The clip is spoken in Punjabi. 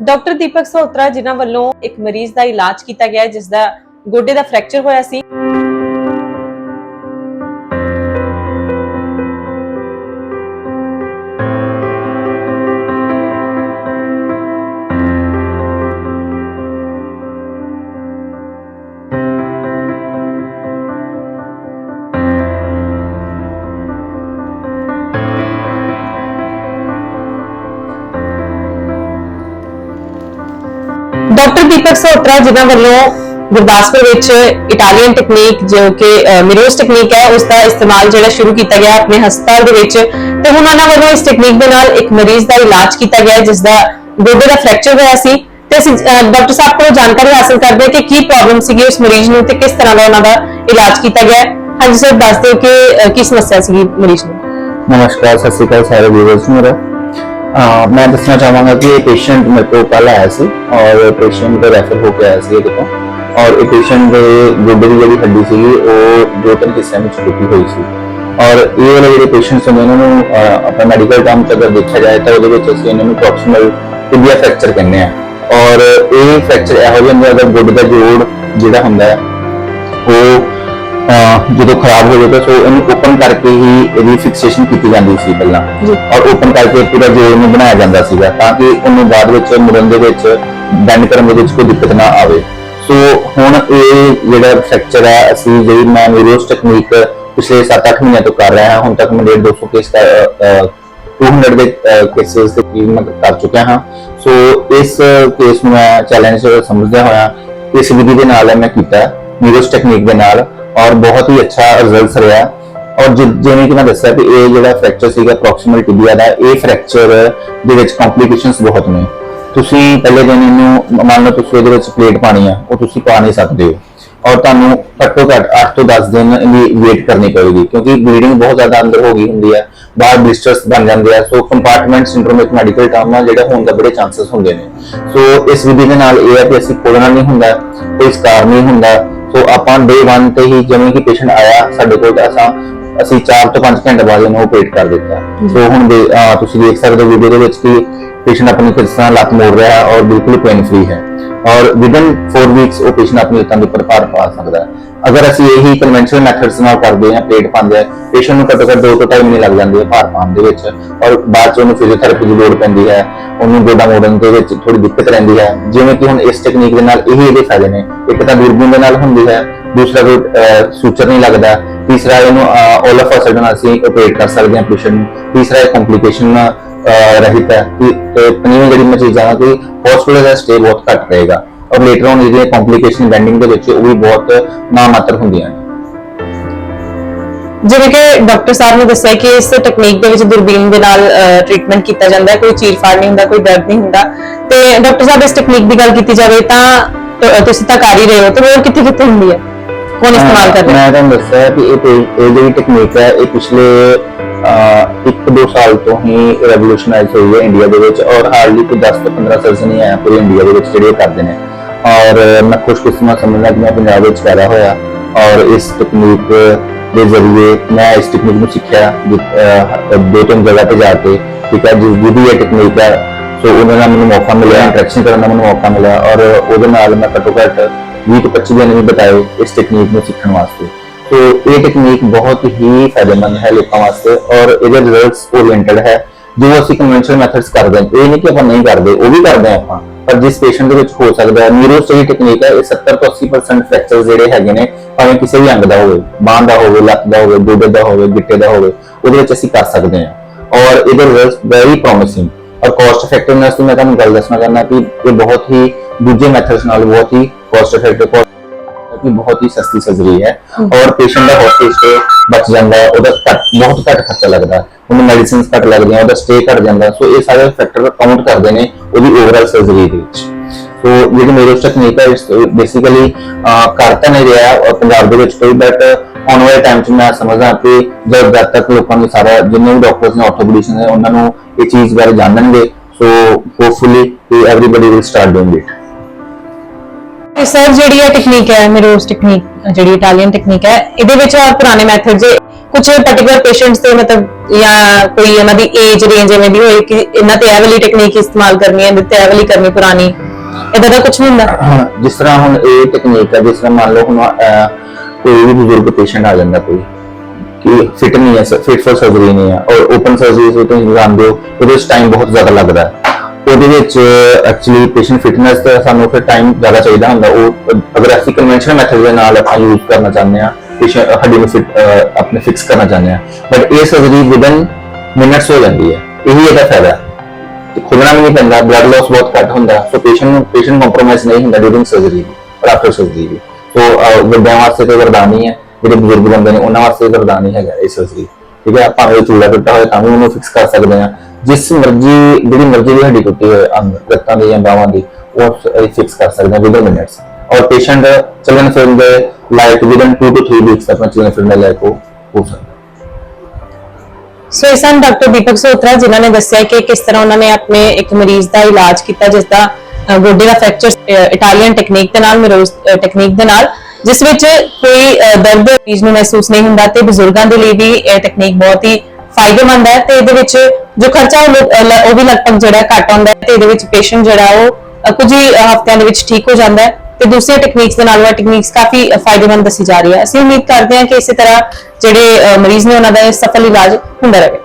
ਡਾਕਟਰ ਦੀਪਕ ਸਹੋਤਰਾ ਜਿਨ੍ਹਾਂ ਵੱਲੋਂ ਇੱਕ ਮਰੀਜ਼ ਦਾ ਇਲਾਜ ਕੀਤਾ ਗਿਆ ਹੈ, ਜਿਸ ਦਾ ਗੋਡੇ ਦਾ ਫ੍ਰੈਕਚਰ ਹੋਇਆ ਸੀ। ਡਾਕਟਰ ਦੀਪਕ ਸੋਤਰਾ ਜਿਨ੍ਹਾਂ ਵੱਲੋਂ ਗੁਰਦਾਸਪੁਰ ਵਿੱਚ ਇਟਾਲੀਅਨ ਟੈਕਨੀਕ ਜੋ ਕਿ ਮਿਰੋਸ ਟੈਕਨੀਕ ਹੈ ਉਸ ਦਾ ਇਸਤੇਮਾਲ ਜਿਹੜਾ ਸ਼ੁਰੂ ਕੀਤਾ ਗਿਆ ਆਪਣੇ ਹਸਪਤਾਲ ਦੇ ਵਿੱਚ। ਤੇ ਹੁਣ ਉਹਨਾਂ ਵੱਲੋਂ ਇਸ ਟੈਕਨੀਕ ਦੇ ਨਾਲ ਇੱਕ ਮਰੀਜ਼ ਦਾ ਇਲਾਜ ਕੀਤਾ ਗਿਆ ਜਿਸ ਦਾ ਗੋਡੇ ਦਾ ਫ੍ਰੈਕਚਰ ਹੋਇਆ ਸੀ। ਤੇ ਡਾਕਟਰ ਸਾਹਿਬ ਕੋਲੋਂ ਜਾਣਕਾਰੀ ਹਾਸਲ ਕਰਦੇ ਕਿ ਕੀ ਪ੍ਰੋਬਲਮ ਸੀਗੀ ਉਸ ਮਰੀਜ਼ ਨੂੰ ਤੇ ਕਿਸ ਤਰ੍ਹਾਂ ਦਾ ਉਹਨਾਂ ਦਾ ਇਲਾਜ ਕੀਤਾ ਗਿਆ ਹਾਂਜੀ ਸਰ ਦੱਸ ਦਿਓ ਕਿ ਕੀ ਸਮੱਸਿਆ ਸੀਗੀ ਮਰੀਜ਼ ਨੂੰ? ਨਮਸਕਾਰ, ਸਤਿ ਸਾਰੇ ਵੀਵਰਸ ਨੂੰ। ਮੇਰਾ ਮੈਂ ਦੱਸਣਾ ਚਾਹਾਂਗਾ ਕਿ ਇਹ ਪੇਸ਼ੈਂਟ ਮੇਰੇ ਕੋਲ ਕੱਲ ਆਇਆ ਸੀ ਔਰ ਪੇਸ਼ੈਂਟ ਦਾ ਰੈਫਰ ਹੋ ਕੇ ਆਇਆ ਸੀ ਇਹਦੇ ਤੋਂ। ਔਰ ਇਹ ਪੇਸ਼ੈਂਟ ਦੇ ਗੋਡੇ ਦੀ ਜਿਹੜੀ ਹੱਡੀ ਸੀ ਉਹ ਦੋ ਤਿੰਨ ਹਿੱਸਿਆਂ ਵਿੱਚ ਟੁੱਟੀ ਹੋਈ ਸੀ। ਔਰ ਇਹ ਵਾਲੇ ਜਿਹੜੇ ਪੇਸ਼ੈਂਟਸ ਹੁੰਦੇ ਇਹਨਾਂ ਨੂੰ ਆਪਣਾ ਮੈਡੀਕਲ ਟਰਮ ਤੇ ਅਗਰ ਦੇਖਿਆ ਜਾਏ ਤਾਂ ਉਹਦੇ ਵਿੱਚ ਅਸੀਂ ਇਹਨਾਂ ਨੂੰ ਪ੍ਰੋਕਸੀਮਲ ਟਿਬੀਆ ਫ੍ਰੈਕਚਰ ਕਹਿੰਦੇ ਆ ਔਰ ਇਹ ਫ੍ਰੈਕਚਰ ਇਹੋ ਜਿਹਾ ਹੁੰਦਾ, ਅਗਰ ਗੋਡੇ ਦਾ ਜੋੜ ਜਿਹੜਾ ਹੁੰਦਾ ਹੈ ਉਹ ਜਦੋਂ ਖਰਾਬ ਹੋ ਜਾਂਦਾ ਸੋ ਇਹਨੂੰ ਓਪਨ ਕਰਕੇ ਹੀ ਇਹਦੀ ਫਿਕਸੇਸ਼ਨ ਕੀਤੀ ਜਾਂਦੀ ਸੀ ਪਹਿਲਾਂ। ਔਰ ਓਪਨ ਕਰਕੇ ਪੂਰਾ ਜੋੜ ਨੂੰ ਬਣਾਇਆ ਜਾਂਦਾ ਸੀਗਾ ਤਾਂ ਕਿ ਉਹਨੂੰ ਬਾਅਦ ਵਿੱਚ ਮੁੜਨ ਦੇ ਵਿੱਚ ਬੈਂਡ ਕਰਨ ਦੇ ਵਿੱਚ ਕੋਈ ਦਿੱਕਤ ਨਾ ਆਵੇ। ਸੋ ਹੁਣ ਇਹ ਜਿਹੜਾ ਫ੍ਰੈਕਚਰ ਹੈ ਅਸੀਂ ਜਿਹੜੀ ਮੈਂ ਮੇਰੋਸ ਟੈਕਨੀਕ ਪਿਛਲੇ 7-8 ਮਹੀਨਿਆਂ ਤੋਂ ਕਰ ਰਿਹਾ ਹਾਂ ਹੁਣ ਤੱਕ ਮੈਂ 150 ਕੇਸ ਦਾ ਅਹ, 200 ਦੇ ਕੇਸਿਸ ਤੇ ਕੀ ਮੈਂ ਕਰ ਚੁੱਕਿਆ ਹਾਂ। ਸੋ ਇਸ ਕੇਸ ਨੂੰ ਮੈਂ ਚੈਲੰਜ ਸਮਝਦਾ ਹੋਇਆ ਇਸ ਵਿਧੀ ਦੇ ਨਾਲ ਮੈਂ ਕੀਤਾ। ਮਿਰਰਸ ਟੈਕਨੀਕ ਦੇ ਨਾਲ ਔਰ ਬਹੁਤ ਹੀ ਅੱਛਾ ਰਿਜ਼ਲਟਸ ਰਿਹਾ ਔਰ ਜਿ- ਜਿਵੇਂ ਕਿ ਮੈਂ ਦੱਸਿਆ ਕਿ ਇਹ ਜਿਹੜਾ ਫ੍ਰੈਕਚਰ ਸੀਗਾ ਪ੍ਰੋਕਸੀਮਲ ਟਿਬੀਆ ਦਾ, ਇਹ ਫ੍ਰੈਕਚਰ ਦੇ ਵਿੱਚ ਕੰਪਲਿਕੇਸ਼ਨਸ ਬਹੁਤ ਨੇ। ਤੁਸੀਂ ਪਹਿਲੇ ਦਿਨ ਇਹਨੂੰ ਮੰਨ ਲਓ ਤੁਸੀਂ ਇਹਦੇ ਵਿੱਚ ਪਲੇਟ ਪਾਣੀ ਆ, ਉਹ ਤੁਸੀਂ ਪਾ ਨਹੀਂ ਸਕਦੇ ਹੋ। ਔਰ ਤੁਹਾਨੂੰ ਘੱਟੋ ਘੱਟ 8 ਤੋਂ 10 ਦਿਨ ਇਹਦੀ ਵੇਟ ਕਰਨੀ ਪਵੇਗੀ, ਕਿਉਂਕਿ ਬਲੀਡਿੰਗ ਬਹੁਤ ਜ਼ਿਆਦਾ ਅੰਦਰ ਹੋ ਗਈ ਹੁੰਦੀ ਹੈ ਬਾਹਰ ਬਲਿਸਟਰਸ ਬਣ ਜਾਂਦੇ ਆ। ਸੋ ਕੰਪਾਰਟਮੈਂਟ ਸਿੰਡਰੋਮ ਇੱਕ ਮੈਡੀਕਲ ਟਰਮ ਆ ਜਿਹੜਾ ਹੋਣ ਦਾ ਬੜੇ ਚਾਂਸਸ ਹੁੰਦੇ ਨੇ। ਸੋ ਇਸ ਵਿਧੀ ਦੇ ਨਾਲ ਇਹ ਹੈ ਕਿ ਅਸੀਂ ਕੋਲਣਾ ਨਹੀਂ ਹੁੰਦਾ, ਕੋਈ ਸਕਾਰ ਨਹੀਂ ਹੁੰਦਾ। ਸੋ ਆਪਾਂ ਡੇ 1 ਤੇ ਹੀ ਜਿਵੇਂ ਕਿ ਪੇਸ਼ੈਂਟ ਆਇਆ ਸਾਡੇ ਕੋਲ ਤਾਂ ਅਸਾਂ ਅਸੀਂ 4 ਤੋਂ 5 ਘੰਟੇ ਬਾਅਦ ਇਹਨੂੰ ਆਪਰੇਟ ਕਰ ਦਿੱਤਾ। ਸੋ ਹੁਣ ਦੇ- ਤੁਸੀਂ ਦੇਖ ਸਕਦੇ ਹੋ ਵੀਡੀਓ ਦੇ ਵਿੱਚ ਕਿ ਪੇਸ਼ੈਂਟ ਆਪਣੀ ਕਿਸ ਤਰ੍ਹਾਂ ਲੱਤ ਮੋੜ ਰਿਹਾ ਹੈ ਔਰ ਬਿਲਕੁਲ ਪੇਨ ਫ੍ਰੀ ਹੈ। ਔਰ ਵਿਦਨ 4 ਵੀਕਸ ਉਹ ਪੇਸ਼ੈਂਟ ਆਪਣੀ ਲੱਤਾਂ ਦੇ ਉੱਪਰ ਭਾਰ ਪਾ ਸਕਦਾ ਹੈ। ਅਗਰ ਅਸੀਂ ਇਹੀ ਕਨਵੈਨਸ਼ਨਲ ਮੈਥਡਸ ਨਾਲ ਕਰਦੇ ਹਾਂ ਪਲੇਟ ਪਾਉਂਦੇ ਆ ਪੇਸ਼ੈਂਟ ਨੂੰ ਘੱਟੋ ਘੱਟ 2 ਤੋਂ 2.5 ਮਹੀਨੇ ਲੱਗ ਜਾਂਦੇ ਆ ਭਾਰ ਪਾਉਣ ਦੇ ਵਿੱਚ। ਔਰ ਬਾਅਦ ਚ ਉਹਨੂੰ ਫਿਜ਼ੀਓਥੈਰੇਪੀ ਦੀ ਲੋੜ ਪੈਂਦੀ ਹੈ ਉਹਨੂੰ ਗੋਡਾ ਮੋੜਨ ਦੇ ਵਿੱਚ ਥੋੜੀ ਦਿੱਕਤ ਰਹਿੰਦੀ ਹੈ। ਜਿਵੇਂ ਕਿ ਹੁਣ ਇਸ ਟੈਕਨੀਕ ਦੇ ਨਾਲ ਇਹ ਇਹਦੇ ਫਾਇਦੇ ਨੇ। ਇੱਕ ਤਾਂ ਦੂਰਬੀਨ ਦੇ ਨਾਲ ਹੁੰਦੀ ਹੈ ਦੂਸਰਾ ਕੋਈ ਸੂਚਰ ਨਹੀਂ ਲੱਗਦਾ ਤੀਸਰਾ ਇਹਨੂੰ ਆਲ ਆਫ ਅ ਸਡਨ ਅਸੀਂ ਆਪਰੇਟ ਕਰ ਸਕਦੇ ਹਾਂ ਪੇਸ਼ੈਂਟ ਨੂੰ। ਤੀਸਰਾ ਇਹ ਕੰਪਲਿਕੇਸ਼ਨ ਰਹਿਤ ਹੈ ਤੇ ਪੰਜਵੀਂ ਜਿਹੜੀ ਮੈਂ ਚੀਜ਼ ਆ ਕਿ ਹਸਪੀਟਲ ਦਾ ਸਟੇ ਬਹੁਤ ਘੱਟ ਰਹੇਗਾ। ਔਰ ਲੇਟਰ ਔਨ ਜਿਹੜੀਆਂ ਕੰਪਲਿਕੇਸ਼ਨ ਬੈਂਡਿੰਗ ਦੇ ਵਿੱਚ ਉਹ ਵੀ ਬਹੁਤ ਨਾਮਾਤਰ ਹੁੰਦੀਆਂ ਨੇ। ਜਿਵੇਂ ਕਿ ਡਾਕਟਰ ਸਾਹਿਬ ਨੇ ਦੱਸਿਆ ਕਿ ਇਸ ਟੈਕਨੀਕ ਦੇ ਵਿੱਚ ਦੁਰਬੀਨ ਦੇ ਨਾਲ ਟ੍ਰੀਟਮੈਂਟ ਕੀਤਾ ਜਾਂਦਾ ਹੈ, ਕੋਈ ਚੀਰਫਾੜ ਨਹੀਂ ਹੁੰਦਾ, ਕੋਈ ਦਰਦ ਨਹੀਂ ਹੁੰਦਾ। ਤੇ ਡਾਕਟਰ ਸਾਹਿਬ, ਇਸ ਟੈਕਨੀਕ ਦੀ ਗੱਲ ਕੀਤੀ ਜਾਵੇ ਤਾਂ ਤੁਸੀਂ ਤਾਂ ਕਰ ਹੀ ਰਹੇ ਹੋ, ਤੇ ਹੋਰ ਕਿੱਥੇ ਕਿੱਥੇ ਹੁੰਦੀ ਹੈ? ਕੌਣ ਇਸਤੇਮਾਲ ਕਰ ਰਿਹਾ ਹੈ ਮੈਂ ਤੁਹਾਨੂੰ ਦੱਸਿਆ ਕਿ ਇਹ ਇਹ ਜਿਹੜੀ ਟੈਕਨੀਕ ਹੈ ਇਹ ਪਿਛਲੇ 1-2 ਸਾਲ ਤੋਂ ਹੀ ਰੈਵੋਲੂਸ਼ਨਾਈਜ਼ ਹੋਈ ਹੈ ਇੰਡੀਆ ਦੇ ਵਿੱਚ ਔਰ ਹਾਰਡਲੀ ਕੋਈ 10 ਤੋਂ 15 ਸਰਜਨ ਹੀ ਆਇਆ ਪੂਰੇ ਇੰਡੀਆ ਦੇ ਵਿੱਚ ਜਿਹੜੇ ਕਰਦੇ ਨੇ। ਔਰ ਮੈਂ ਖੁਸ਼ਕਿਸਮਤ ਸਮਝਦਾ ਕਿ ਮੈਂ ਪੰਜਾਬ ਵਿੱਚ ਪੈਦਾ ਹੋਇਆ ਔਰ ਇਸ ਟੈਕਨੀਕ ਦੇ ਜ਼ਰੀਏ ਮੈਂ ਇਸ ਟੈਕਨੀਕ ਨੂੰ ਸਿੱਖਿਆ ਦੋ ਤਿੰਨ ਜਗ੍ਹਾ ਤੇ ਜਾ ਕੇ ਠੀਕ ਹੈ ਜਿਸ ਜਿਹਦੀ ਇਹ ਟੈਕਨੀਕ ਹੈ। ਸੋ ਉਹਨਾਂ ਨਾਲ ਮੈਨੂੰ ਮੌਕਾ ਮਿਲਿਆ ਇੰਟਰੈਕਸ਼ਨ ਕਰਨ ਦਾ ਮੈਨੂੰ ਮੌਕਾ ਮਿਲਿਆ ਔਰ ਉਹਦੇ ਨਾਲ ਮੈਂ ਘੱਟੋ ਘੱਟ 20 ਤੋਂ 25 ਦਿਨ ਵੀ ਬਤਾਏ ਇਸ ਟੈਕਨੀਕ ਨੂੰ ਸਿੱਖਣ ਵਾਸਤੇ ਸੋ ਇਹ ਟੈਕਨੀਕ ਬਹੁਤ ਹੀ ਫਾਇਦੇਮੰਦ ਹੈ ਲੋਕਾਂ ਵਾਸਤੇ ਔਰ ਇਹਦੇ ਰਿਜ਼ਲਟਸ ਓਰੀਐਂਟਡ ਹੈ ਜੋ ਅਸੀਂ ਕਨਵੈਨਸ਼ਨਲ ਮੈਥਡਸ ਕਰਦੇ ਹਾਂ ਇਹ ਨਹੀਂ ਕਿ ਆਪਾਂ ਨਹੀਂ ਕਰਦੇ ਉਹ ਵੀ ਕਰਦੇ ਹਾਂ ਆਪਾਂ ਪਰ ਜਿਸ ਪੇਸ਼ੈਂਟ ਦੇ ਵਿੱਚ ਹੋ ਸਕਦਾ ਹੈ ਨਿਊਰੋ ਸਟਡੀ ਟੈਕਨੀਕ ਹੈ ਇਹ 70 ਤੋਂ 80% ਫ੍ਰੈਕਚਰਸ ਜਿਹੜੇ ਹੈਗੇ ਨੇ ਭਾਵੇਂ ਕਿਸੇ ਵੀ ਅੰਗ ਦਾ ਹੋਵੇ ਬਾਂਹ ਦਾ ਹੋਵੇ ਲੱਤ ਦਾ ਹੋਵੇ ਗੋਡੇ ਦਾ ਹੋਵੇ ਗਿੱਟੇ ਦਾ ਹੋਵੇ ਉਹਦੇ ਵਿੱਚ ਅਸੀਂ ਕਰ ਸਕਦੇ ਹਾਂ ਔਰ ਇਹਦੇ ਰਿਜ਼ਲਟਸ ਵੈਰੀ ਪ੍ਰੋਮਿਸਿੰਗ ਔਰ ਕਾਸਟ ਇਫੈਕਟਿਵਨੈਸ ਦੀ ਮੈਂ ਤੁਹਾਨੂੰ ਗੱਲ ਦੱਸਣਾ ਚਾਹੁੰਦਾ ਕਿ ਇਹ ਬਹੁਤ ਹੀ ਦੂਜੇ ਮੈਥਡਸ ਨਾਲ ਬਹੁਤ ਹੀ ਕਾਸਟ ਇਫੈਕਟਿਵ ਕਿ ਬਹੁਤ ਹੀ ਸਸਤੀ ਸਰਜਰੀ ਹੈ ਔਰ ਪੇਸ਼ੈਂਟ ਦਾ ਹਸਪੀਟਲ ਸਟੇ ਬਚ ਜਾਂਦਾ ਹੈ ਉਹਦਾ ਘੱਟ ਬਹੁਤ ਘੱਟ ਖਰਚਾ ਲੱਗਦਾ ਉਹਨੂੰ ਮੈਡੀਸਿਨਸ ਘੱਟ ਲੱਗਦੀਆਂ ਉਹਦਾ ਸਟੇ ਘੱਟ ਜਾਂਦਾ ਸੋ ਇਹ ਸਾਰੇ ਫੈਕਟਰ ਕਾਊਂਟ ਕਰਦੇ ਨੇ ਉਹਦੀ ਓਵਰਆਲ ਸਰਜਰੀ ਦੇ ਵਿੱਚ ਸੋ ਜਿਹੜੀ ਮੇਰੇ ਟੈਕਨੀਕ ਹੈ ਬੇਸਿਕਲੀ ਕਰ ਤਾਂ ਨਹੀਂ ਰਿਹਾ ਔਰ ਪੰਜਾਬ ਦੇ ਵਿੱਚ ਕੋਈ ਬਟ ਆਉਣ ਵਾਲੇ ਟਾਈਮ 'ਚ ਮੈਂ ਸਮਝਦਾ ਕਿ ਜਦ ਜਦ ਤੱਕ ਲੋਕਾਂ ਨੂੰ ਸਾਰਾ ਜਿੰਨੇ ਵੀ ਡਾਕਟਰਸ ਨੇ ਆਰਥੋਪੈਡਿਸ਼ਨ ਨੇ ਉਹਨਾਂ ਨੂੰ ਇਹ ਚੀਜ਼ ਬਾਰੇ ਜਾਣਨਗੇ so hopefully everybody will start doing it ਤੇ ਸਰ ਜਿਹੜੀ ਇਹ ਟੈਕਨੀਕ ਹੈ ਮਿਰੋਸ ਟੈਕਨੀਕ ਜਿਹੜੀ ਇਟਾਲੀਅਨ ਟੈਕਨੀਕ ਹੈ ਇਹਦੇ ਵਿੱਚ ਆਹ ਪੁਰਾਣੇ ਮੈਥਡ ਜੇ ਕੁਝ ਪਾਰਟਿਕੂਲਰ ਪੇਸ਼ੈਂਟਸ ਤੇ ਮਤਲਬ ਜਾਂ ਕੋਈ ਉਹਨਾਂ ਦੀ ਏਜ ਰੇਂਜ ਐਵੇਂ ਦੀ ਹੋਏ ਕਿ ਇਹਨਾਂ ਤੇ ਇਹ ਵਾਲੀ ਟੈਕਨੀਕ ਇਸਤੇਮਾਲ ਕਰਨੀ ਹੈ ਇਹਦੇ ਤੇ ਇਹ ਵਾਲੀ ਕਰਨੀ ਪੁਰਾਣੀ ਇਦਾਂ ਦਾ ਕੁਝ ਨਹੀਂ ਹੁੰਦਾ? ਹਾਂ, ਜਿਸ ਤਰ੍ਹਾਂ ਹੁਣ ਇਹ ਟੈਕਨੀਕ ਹੈ ਜਿਸ ਤਰ੍ਹਾਂ ਮੰਨ ਲਓ ਹੁਣ ਅਹ, ਕੋਈ ਵੀ ਬਜ਼ੁਰਗ ਪੇਸ਼ੈਂਟ ਆ ਜਾਂਦਾ ਕੋਈ ਕਿ ਫਿਟ ਨਹੀਂ ਹੈ ਫਿਟ ਫॉर ਸਰਜਰੀ ਨਹੀਂ ਹੈ ਔਰ ਓਪਨ ਸਰਜਰੀ ਵਿੱਚ ਤੁਸੀਂ ਜਾਣਦੇ ਹੋ ਉਹਦੇ ਵਿੱਚ ਟਾਈਮ ਬਹੁਤ ਜ਼ਿਆਦਾ ਲੱਗਦਾ ਹੈ। ਉਹਦੇ ਵਿੱਚ ਐਕਚੁਅਲੀ ਪੇਸ਼ੈਂਟ ਫਿਟਨੈਸ ਤੇ ਸਾਨੂੰ ਫਿਰ ਟਾਈਮ ਜ਼ਿਆਦਾ ਚਾਹੀਦਾ ਹੁੰਦਾ। ਉਹ, ਅਗਰ ਅਸੀਂ ਕਨਵੈਨਸ਼ਨਲ ਮੈਥਡ ਦੇ ਨਾਲ ਆਪਾਂ ਯੂਜ਼ ਕਰਨਾ ਚਾਹੁੰਦੇ ਹਾਂ ਪੇਸ਼ੈਂਟ ਹੱਡੀ ਨੂੰ ਫਿਟ ਆਪਣੇ ਫਿਕਸ ਕਰਨਾ ਚਾਹੁੰਦੇ ਹਾਂ। ਬਟ ਇਹ ਸਰਜਰੀ ਵਿਦਨ ਮਿੰਟਸ ਹੋ ਜਾਂਦੀ ਹੈ। ਇਹੀ ਇਹਦਾ ਫਾਇਦਾ ਹੈ। ਖੁੱਲਣਾ ਵੀ ਨਹੀਂ ਪੈਂਦਾ ਬਲੱਡ ਲਾਸ ਬਹੁਤ ਘੱਟ ਹੁੰਦਾ। ਸੋ ਪੇਸ਼ੈਂਟ ਨੂੰ ਪੇਸ਼ੈਂਟ ਕੰਪਰੋਮਾਈਜ਼ ਨਹੀਂ ਹੁੰਦਾ ਡਿਊਰਿੰਗ ਸਰਜਰੀ ਔਰ ਆਫਟਰ ਸਰਜਰੀ ਵੀ ਸੋ ਵੱਡਿਆਂ ਵਾਸਤੇ ਤੇ ਵਰਦਾਨੀ ਹੈ ਜਿਹੜੇ ਬਜ਼ੁਰਗ ਬੰਦੇ ਨੇ, ਉਹਨਾਂ ਵਾਸਤੇ ਵਰਦਾਨ ਹੀ ਹੈਗਾ ਇਹ ਸਰਜਰੀ ਠੀਕ ਹੈ ਭਾਵੇਂ ਚੂੜਾ ਟੁੱਟਾ ਹੋਏ ਤਾਂ ਵੀ ਉਹਨੂੰ ਫਿਕਸ ਕਰ ਸਕਦੇ ਹਾਂ ਜਿਸ ਮਰਜ਼ੀ ਜਿਹੜੀ ਮਰਜ਼ੀ ਦੀ ਹੱਡੀ ਟੁੱਟੀ ਹੋਏ ਅੰਗ ਲੱਤਾਂ ਦੀ ਜਾਂ ਬਾਹਾਂ ਦੀ ਉਹ ਫਿਕਸ ਕਰ ਸਕਦੇ ਹਾਂ ਵਿਦਨ ਮਿੰਟਸ ਔਰ ਪੇਸ਼ੈਂਟ ਚੱਲਣ ਫਿਰਨ ਦੇ ਲਾਇਕ ਵਿਦਨ 2 ਤੋਂ 3 ਵੀਕਸ ਤੱਕ ਚੱਲਣ ਫਿਰਨ ਦੇ ਲਾਇਕ ਹੋ ਹੋ ਸਕਦਾ ਸੋ ਇਸ ਹਨ ਡਾਕਟਰ ਦੀਪਕ ਸੋਤਰਾ ਜਿਨ੍ਹਾਂ ਨੇ ਦੱਸਿਆ ਕਿ ਕਿਸ ਤਰ੍ਹਾਂ ਉਹਨਾਂ ਨੇ ਆਪਣੇ ਇੱਕ ਮਰੀਜ਼ ਦਾ ਇਲਾਜ ਕੀਤਾ ਜਿਸ ਦਾ ਅ, ਗੋਡੇ ਦਾ ਫ੍ਰੈਕਚਰ ਇਟਾਲੀਅਨ ਟੈਕਨੀਕ ਦੇ ਨਾਲ ਮਿਰੋਜ਼ ਟੈਕਨੀਕ ਦੇ ਨਾਲ ਜਿਸ ਵਿੱਚ ਕੋਈ ਦਰਦ ਮਰੀਜ਼ ਨੂੰ ਮਹਿਸੂਸ ਨਹੀਂ ਹੁੰਦਾ ਤੇ ਬਜ਼ੁਰਗਾਂ ਦੇ ਲਈ ਵੀ ਇਹ ਟੈਕਨੀਕ ਬਹੁਤ ਹੀ ਫਾਇਦੇਮੰਦ ਹੈ ਤੇ ਇਹਦੇ ਵਿੱਚ ਜੋ ਖਰਚਾ ਉਹ ਵੀ ਲਗਭਗ ਜਿਹੜਾ ਘੱਟ ਆਉਂਦਾ ਹੈ ਤੇ ਇਹਦੇ ਵਿੱਚ ਪੇਸ਼ੈਂਟ ਜਿਹੜਾ ਉਹ ਕੁਝ ਹੀ ਹਫ਼ਤਿਆਂ ਦੇ ਵਿੱਚ ਠੀਕ ਹੋ ਜਾਂਦਾ ਹੈ ਤੇ ਦੂਸਰੀਆਂ ਟੈਕਨੀਕਸ ਦੇ ਨਾਲ ਉਹ ਟੈਕਨੀਕਸ ਕਾਫੀ ਫਾਇਦੇਮੰਦ ਦੱਸੀ ਜਾ ਰਹੀ ਹੈ। ਅਸੀਂ ਉਮੀਦ ਕਰਦੇ ਹਾਂ ਕਿ ਇਸੇ ਤਰ੍ਹਾਂ ਜਿਹੜੇ ਮਰੀਜ਼ ਨੇ ਉਹਨਾਂ ਦਾ ਇਹ ਸਫਲ ਇਲਾਜ ਹੁੰਦਾ ਰਹੇ।